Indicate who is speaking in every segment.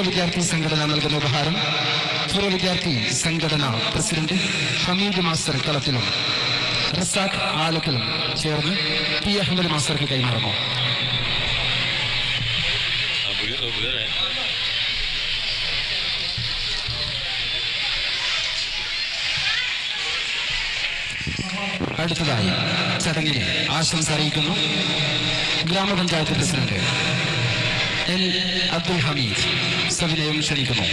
Speaker 1: വിദ്യാർത്ഥി സംഘടന നൽകുന്ന ഉപഹാരം പൂർവ വിദ്യാർത്ഥി സംഘടന പ്രസിഡന്റ് ഹമീദ് മാസ്റ്റർ കളത്തിലും റസാഖ് ആലത്തിലും ചേർന്ന് പി അഹമ്മദ് മാസ്റ്റർക്ക് കൈമാറുന്നു. അടുത്തതായി ചടങ്ങിന് ആശംസ അറിയിക്കുന്നു ഗ്രാമപഞ്ചായത്ത് പ്രസിഡന്റ് എൽ അബ്ദുൽ ഹമീദ് സവിനയം ക്ഷണിക്കുന്നു.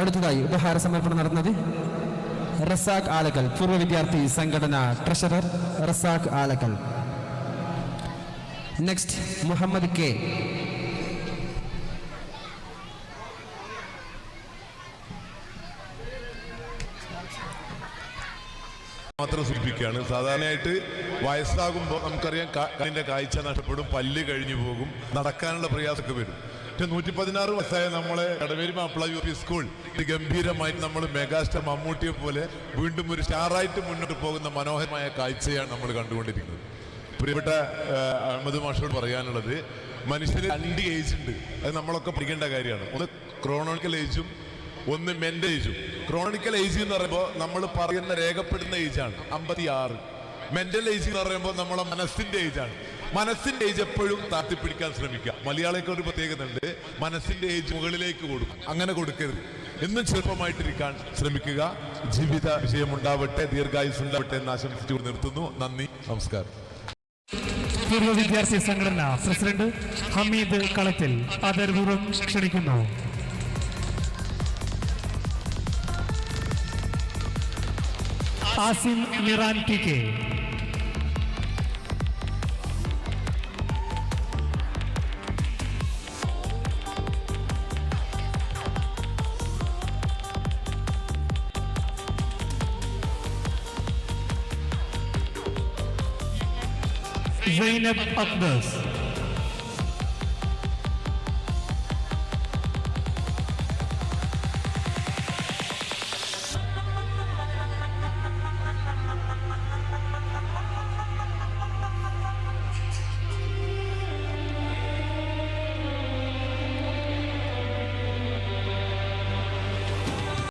Speaker 1: അടുത്തതായി ഉപഹാര സമർപ്പണം നടന്നത് റസാഖ് ആലക്കൽ പൂർവ വിദ്യാർത്ഥി സംഘടന treasurer Razak Alakkal. Next Muhammad K.
Speaker 2: മാത്രം സൂചിപ്പിക്കുകയാണ്. സാധാരണയായിട്ട് വയസ്സാകുമ്പോൾ നമുക്കറിയാം കണ്ണിന്റെ കാഴ്ച നഷ്ടപ്പെടും പല്ല് കഴിഞ്ഞു പോകും നടക്കാനുള്ള പ്രയാസമൊക്കെ വരും. പക്ഷെ നൂറ്റി പതിനാറ് വയസ്സായ നമ്മളെ Kadaveri Mappila U P school ഗംഭീരമായിട്ട് നമ്മൾ മെഗാസ്റ്റർ മമ്മൂട്ടിയെ പോലെ വീണ്ടും ഒരു സ്റ്റാറായിട്ട് മുന്നോട്ട് പോകുന്ന മനോഹരമായ കാഴ്ചയാണ് നമ്മൾ കണ്ടുകൊണ്ടിരിക്കുന്നത്. പ്രിയപ്പെട്ട അഹമ്മദ് മാഷോട് പറയാനുള്ളത് മനുഷ്യന് രണ്ട് ഏജ് ഉണ്ട്. അത് നമ്മളൊക്കെ പഠിക്കേണ്ട കാര്യമാണ്. ഒന്ന് ക്രോണോണിക്കൽ ഏജും ഒന്ന് മെന്റൽ ഏജും. ക്രോണിക്കൽ ഏജ് എന്ന് പറയുമ്പോൾ നമ്മൾ പറയുന്ന രേഖപ്പെടുന്ന ഏജാണ്. അമ്പത്തി ആറ് മെന്റൽ ഏജ് എന്ന് പറയുമ്പോൾ നമ്മളെ മനസ്സിന്റെ ഏജാണ്. മനസ്സിന്റെ ഏജ് എപ്പോഴും താത്തിപ്പിടിക്കാൻ ശ്രമിക്കുക. മലയാളികൾക്ക് ഒരു പ്രത്യേകത ഉണ്ട്. മനസ്സിന്റെ ഏജ് മുകളിലേക്ക് കൊടുക്കും. അങ്ങനെ കൊടുക്കരുത്. എന്നും ചെറുപ്പമായിട്ടിരിക്കാൻ ശ്രമിക്കുക. ജീവിത വിജയമുണ്ടാവട്ടെ ദീർഘായുസ് ഉണ്ടാവട്ടെ എന്ന് ആശംസിച്ചു നിർത്തുന്നു. നന്ദി. നമസ്കാരം.
Speaker 3: പൂർവ വിദ്യാർത്ഥി സംഘടന പ്രസിഡന്റ് ഹമീദ് കളത്തിൽ ആദരപൂർവം ക്ഷണിക്കുന്നു. आसिम मिरांटी के زينب أقدس.